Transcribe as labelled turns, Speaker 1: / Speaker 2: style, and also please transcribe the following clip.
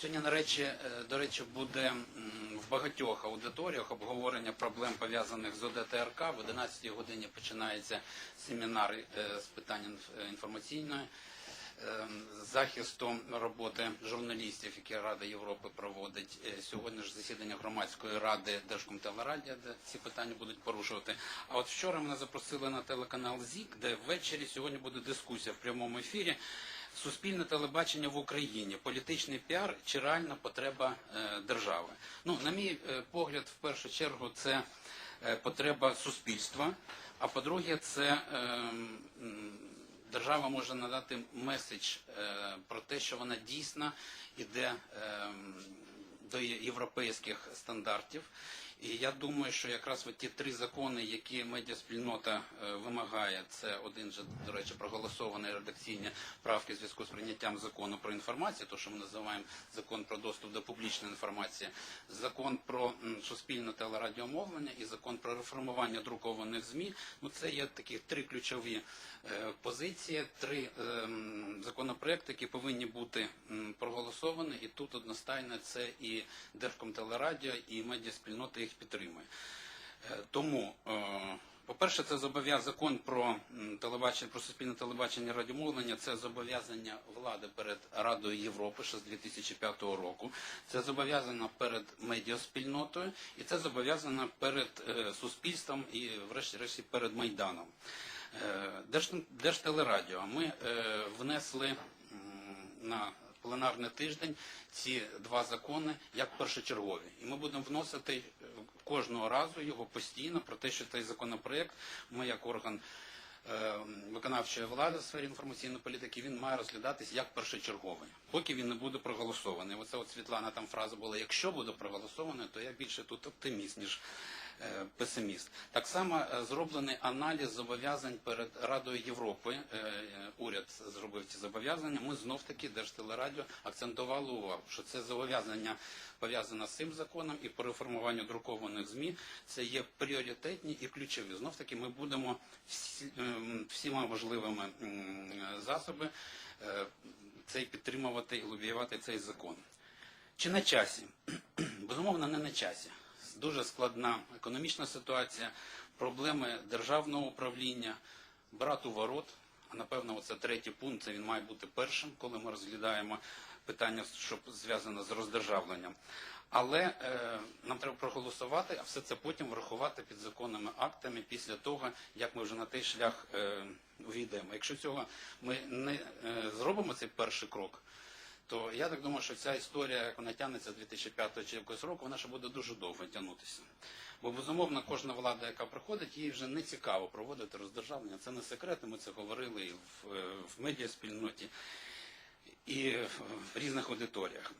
Speaker 1: Сьогодні, на речі, е, до речі, буде в багатьох аудиторіях обговорення проблем пов'язаних з ОДТРК. В 11 годині починається семінар е, з питань інф- інформаційної е, захисту роботи журналістів, які Рада Європи проводить. Сьогодні ж засідання громадської ради Держкомтелерадіо, де ці питання будуть порушувати. А от вчора мене запросили на телеканал ЗІК, де ввечері сьогодні буде дискусія в прямому ефірі. Суспільне телебачення в Україні, політичний піар чи реальна потреба е, держави. Ну, на мій е, погляд, в першу чергу, це е, потреба суспільства. А по-друге, це держава може надати меседж про те, що вона дійсно іде до європейських стандартів. І я думаю, що якраз от ті три закони, які медіаспільнота е, вимагає, це один же, до речі, проголосований редакційні правки в зв'язку з прийняттям закону про інформацію, то що ми називаємо закон про доступ до публічної інформації, закон про суспільне телерадіомовлення і закон про реформування друкованих змі. Ну це є такі три ключові е, позиції, три е, м, законопроекти, які повинні бути проголосовані, і тут одностайно це і Держкомтелерадіо, і медіаспільнота їх підтримує. Е, Тому, е, по-перше, це зобов'язання закон про телебачення, про суспільне телебачення радіомовлення, це зобов'язання влади перед Радою Європи ще з 2005 року. Це зобов'язано перед медіаспільнотою, і це зобов'язано перед е, суспільством і, врешті-решт, перед Майданом. Е, Держ- Держтелерадіо. Ми е, внесли на пленарний тиждень ці два закони як першочергові. І ми будемо вносити е, кожного разу його постійно про те, що цей законопроект ми як орган е, виконавчої влади в сфері інформаційної політики, він має розглядатись як першочерговий, поки він не буде проголосований. Оце от Світлана там фраза була, якщо буде проголосований, то я більше тут оптиміст, ніж е, песиміст. Так само е, зроблений аналіз зобов'язань перед Радою Європи. Е, е, Уряд зробив ці зобов'язання. Ми знов таки Держтелерадіо акцентували увагу, що це зобов'язання пов'язане з цим законом і по реформуванню друкованих змі. Це є пріоритетні і ключові. Знов таки ми будемо всі, ем, всіма можливими м, засоби е, цей підтримувати і лобіювати цей закон. Чи на часі? Безумовно, не на часі. Дуже складна економічна ситуація, проблеми державного управління, брат у ворот. А напевно, оце третій пункт, це він має бути першим, коли ми розглядаємо питання, що зв'язане з роздержавленням. Але е, нам треба проголосувати, а все це потім врахувати підзаконними актами після того, як ми вже на той шлях е, увійдемо. Якщо цього ми не е, зробимо цей перший крок, то я так думаю, що ця історія, як вона тягнеться з 2005 чи якогось року, вона ще буде дуже довго тягнутися. Бо безумовно кожна влада, яка приходить, їй вже не цікаво проводити роздержавлення. Це не секрет, ми це говорили і в, е, в медіаспільноті, і в різних аудиторіях.